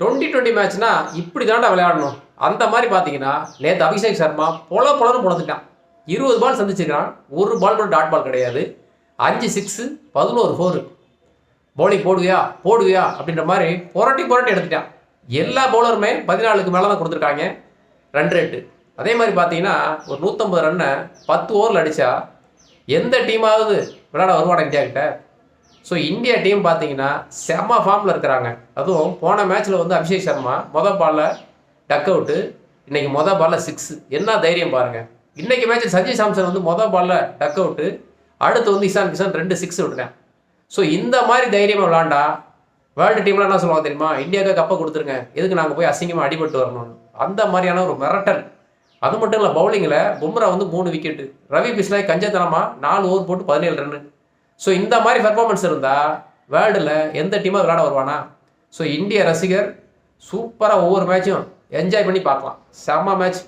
Twenty twenty மேட்ச்னா இப்படி தாண்டா விளையாடணும். அந்த மாதிரி பார்த்தீங்கன்னா நேற்று அபிஷேக் சர்மா பொல பொலன்னு பொழந்துட்டான் இருபது பால் சந்திச்சிருக்கான். ஒரு பால் கூட டாட் பால் கிடையாது. அஞ்சு சிக்ஸு பதினோரு ஃபோரு பவுலிங் போடுவியா? போடுவியா? அப்படின்ற மாதிரி புரட்டி புரட்டி எடுத்துட்டான். எல்லா பவுலருமே பதினாலுக்கு மேலே தான் கொடுத்துருக்காங்க. ரன் ரேட்டு அதே மாதிரி பார்த்தீங்கன்னா ஒரு நூற்றம்பது ரன்னை பத்து ஓவரில் அடித்தா எந்த டீமாவது விளையாட வருவானா இந்தியா கிட்ட ஸோ இந்தியா டீம் பார்த்தீங்கன்னா செம்ம ஃபார்மில் இருக்கிறாங்க. அதுவும் போன மேட்ச்சில் வந்து அபிஷேக் சர்மா மொதல் பாலில் டக் அவுட்டு இன்றைக்கி மொதல் பாலில் சிக்ஸு என்ன தைரியம் பாருங்கள் இன்றைக்கி மேட்ச்சில் சஞ்சய் சாம்சன் வந்து மொதல் பாலில் டக் அவுட்டு அடுத்து வந்து இசான் கிஷான் ரெண்டு சிக்ஸ் விட்டுறேன் ஸோ இந்த மாதிரி தைரியமாக விளாண்டா வேர்ல்டு டீம்லாம் என்ன சொல்லுவாங்க தெரியுமா? இந்தியாவுக்கு கப்பை கொடுத்துருங்க. எதுக்கு நாங்கள் போய் அசிங்கமாக அடிபட்டு வரணும்னு. அந்த மாதிரியான ஒரு மிரட்டல். அது மட்டும் இல்லை பவுலிங்கில் பும்ரா வந்து மூணு விக்கெட்டு ரவி பிஸ்லாய் கஞ்சத்தனமாக நாலு ஓவர் போட்டு பதினேழு ரன்னு ஸோ இந்த மாதிரி பெர்ஃபார்மன்ஸ் இருந்தால் வேர்ல்டில் எந்த டீமாக விளையாட வருவானா? ஸோ இந்திய ரசிகர் சூப்பராக ஒவ்வொரு மேட்சும் என்ஜாய் பண்ணி பார்க்கலாம். செம்ம மேட்ச்